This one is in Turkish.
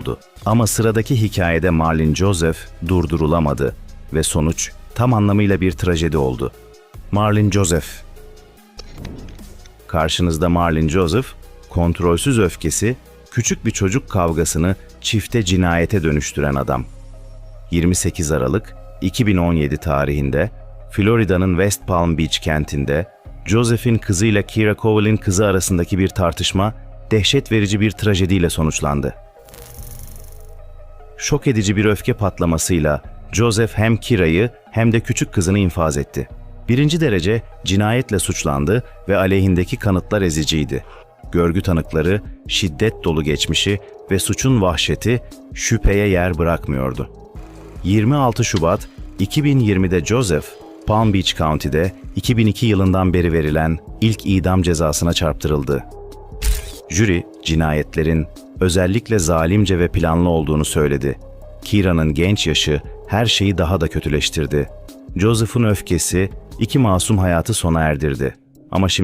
durduruldu. Ama sıradaki hikayede Marlin Joseph durdurulamadı ve sonuç tam anlamıyla bir trajedi oldu. Marlin Joseph Karşınızda Marlin Joseph, kontrolsüz öfkesi, küçük bir çocuk kavgasını çifte cinayete dönüştüren adam. 28 Aralık 2017 tarihinde Florida'nın West Palm Beach kentinde Joseph'in kızıyla Kira Cowell'in kızı arasındaki bir tartışma dehşet verici bir trajediyle sonuçlandı. Şok edici bir öfke patlamasıyla Joseph hem Kira'yı hem de küçük kızını infaz etti. Birinci derece cinayetle suçlandı ve aleyhindeki kanıtlar eziciydi. Görgü tanıkları, şiddet dolu geçmişi ve suçun vahşeti şüpheye yer bırakmıyordu. 26 Şubat 2020'de Joseph, Palm Beach County'de 2002 yılından beri verilen ilk idam cezasına çarptırıldı. Jüri, cinayetlerin özellikle zalimce ve planlı olduğunu söyledi. Kira'nın genç yaşı her şeyi daha da kötüleştirdi. Joseph'ın öfkesi iki masum hayatı sona erdirdi. Ama şimdi